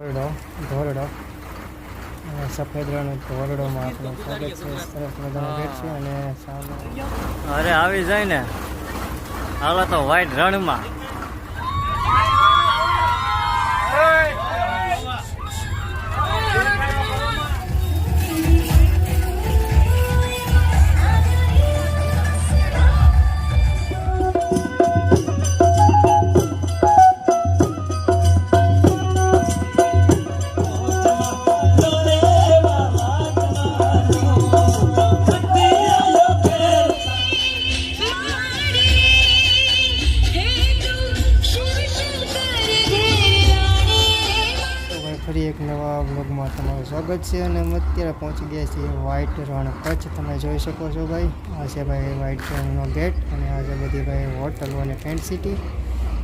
ધોરડો ધોરડો. સફેદ રણ ધોરડોમાં આપણું સ્વાગત છે. સરસ મજાનો ગેટ છે અને સામે અરે આવી જાય ને. હાલો તો વ્હાઈટ રણમાં. ફરી એક નવા વ્લોગમાં તમારું સ્વાગત છે અને અમે અત્યારે પહોંચી ગયા છીએ વ્હાઈટ રણ કચ્છ. તમે જોઈ શકો છો ભાઈ, આ છે ભાઈ વ્હાઈટ રણનો ગેટ અને આ છે બધી ભાઈ હોટલો અને ટેન્ટ સિટી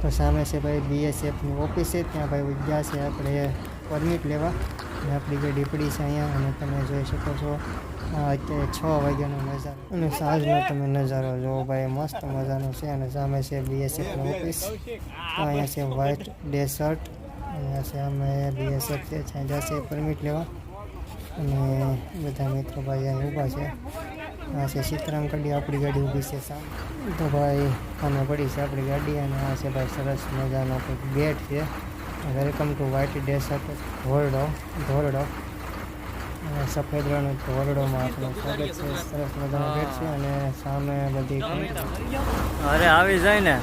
તો સામે છે ભાઈ બીએસએફની ઓફિસ છે, ત્યાં ભાઈ ગયા છે આપણે પરમિટ લેવા. અને આપણી જે ડીપડી છે અહીંયા, અને તમે જોઈ શકો છો અત્યારે છ વાગ્યાનો નજારો. અને સાંજનો તમે નજારો જોવો ભાઈ, મસ્ત મજાનો છે. અને સામે છે બીએસએફની ઓફિસ અહીંયા છે વ્હાઈટ ડેસર્ટ અહીંયા છે અમે બીએસએફ છે ત્યાં જશે પરમિટ લેવા. અને બધા મિત્રો ભાઈ અહીં ઊભા છે. આ છે સીતરામ કડી આપણી ગાડી ઊભી છે સામે. તો ભાઈ, અમે પડી છે આપણી ગાડી અને આ છે ભાઈ સરસ મજાનો કંઈક ગેટ છે. Welcome to white desert Dhordo Dhordo અને સફેદ રણ ધોરડોમાં આપણું સ્વાગત છે. સરસ મજાનો ગેટ છે અને સામે બધી અરે આવી જાય ને.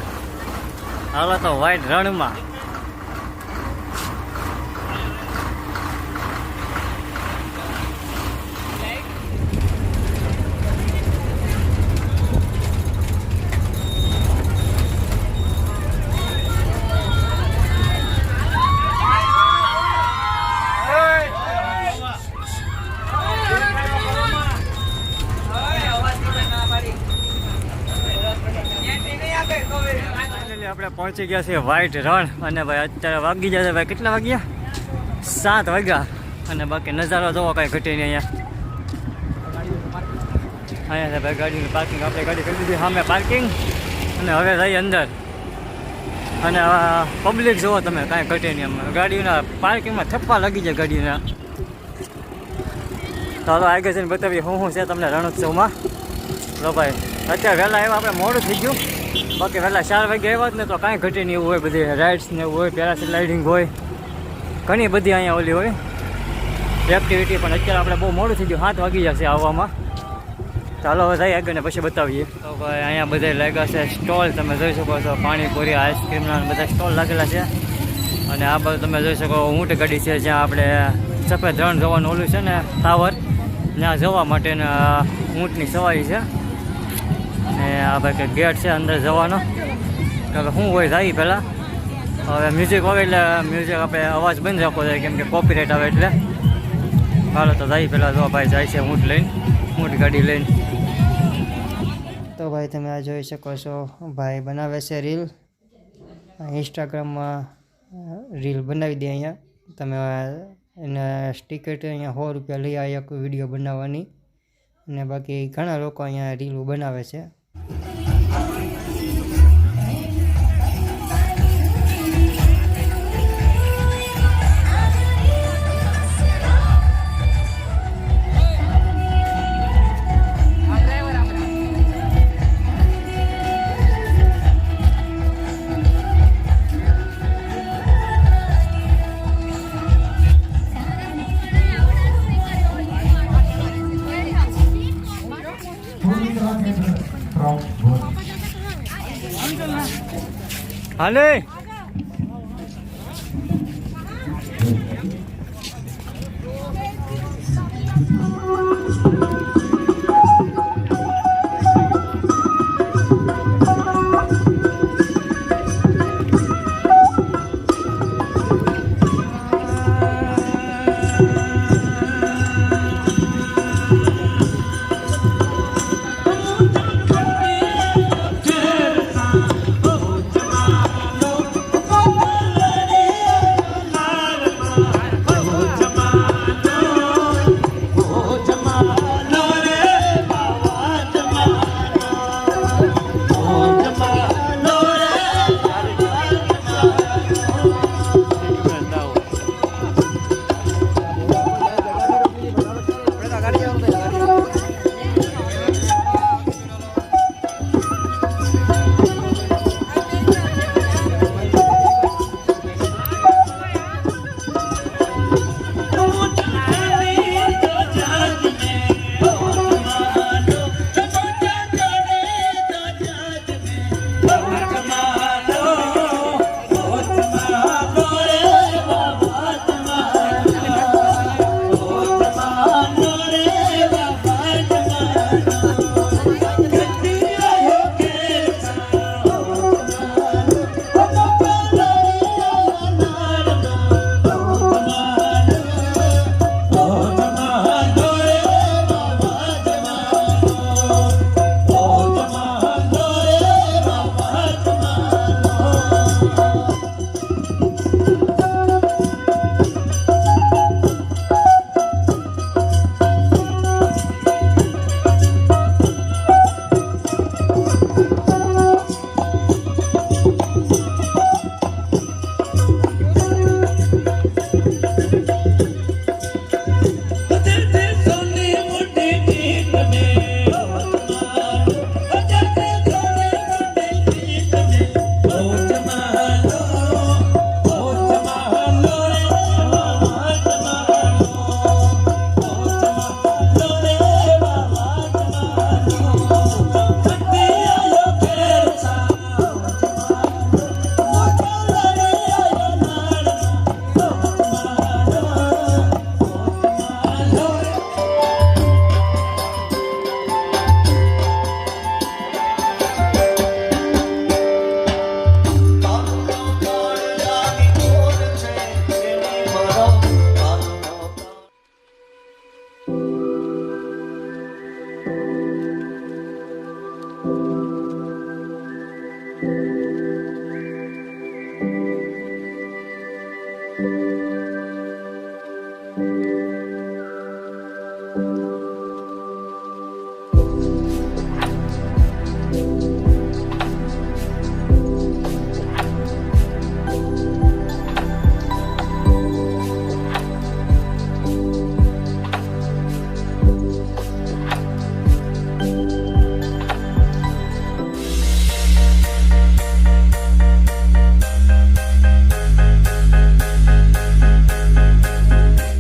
હાલો તો વ્હાઈટ રણમાં Finally આપણે પહોંચી ગયા છીએ વ્હાઈટ રણ. અને ભાઈ અત્યારે વાગી જશે ભાઈ, કેટલા વાગ્યા? સાત વાગ્યા. અને બાકી નજારો જોવો કાંઈ ઘટી નહીં અહીંયા. અહીંયા છે ભાઈ ગાડીની પાર્કિંગ આપણે ગાડી કરી દીધી સામે પાર્કિંગ અને હવે રહી અંદર. અને પબ્લિક જુઓ તમે, કાંઈ ઘટે નહીં એમ ગાડીના પાર્કિંગમાં થપ્પા લાગી જાય ગાડીના. ચાલો આગળ જઈને બતાવીએ શું શું છે તમને રણોત્સવમાં. લો ભાઈ, અત્યારે વહેલા એવા આપણે મોડું થઈ ગયું. બાકી પહેલાં ચાર વાગે આવ્યા ને તો કાંઈ ઘટી નહીં હોય, બધી રાઇડ્સ ને એવું હોય પેરાસ્લાઇડિંગ હોય. ઘણી બધી અહીંયા ઓલી હોય. એક્ટિવિટી પણ અત્યારે આપણે બહુ મોડું થઈ ગયું, સાત વાગી જશે આવવામાં. ચાલો હવે જઈએ આગળ પછી બતાવીએ. તો ભાઈ અહીંયા બધા લાગ્યા છે સ્ટોલ, તમે જોઈ શકો છો, પાણીપુરી આઈસ્ક્રીમના બધા સ્ટોલ લાગેલા છે. અને આ બધું તમે જોઈ શકો ઊંટ ગાડી છે, જ્યાં આપણે સફેદ રણ જવાનું ઓલું છે ને, ટાવર. ત્યાં જવા માટેના ઊંટની સવારી છે. ને આ ભાઈ કે ગેટ છે, અંદર જવાનો. કે શું હોય જાય પહેલાં. હવે મ્યુઝિક હોય એટલે મ્યુઝિક આપણે અવાજ બંધ રાખવો જોઈએ, કેમ કે કોપીરાઇટ આવે એટલે. ચાલો તો જાય પહેલાં જો ભાઈ જાય છે ઊંટ લઈને, ઊંટ ગાડી લઈને. તો ભાઈ તમે આ જોઈ શકો છો, ભાઈ બનાવે છે રીલ ઇન્સ્ટાગ્રામમાં રીલ બનાવી દે અહીંયા. તમે એને ટિકિટ અહીંયા સો રૂપિયા લઈ આ એક વીડિયો બનાવવાની. અને બાકી ઘણા લોકો અહીંયા રીલો બનાવે છે. હાલે.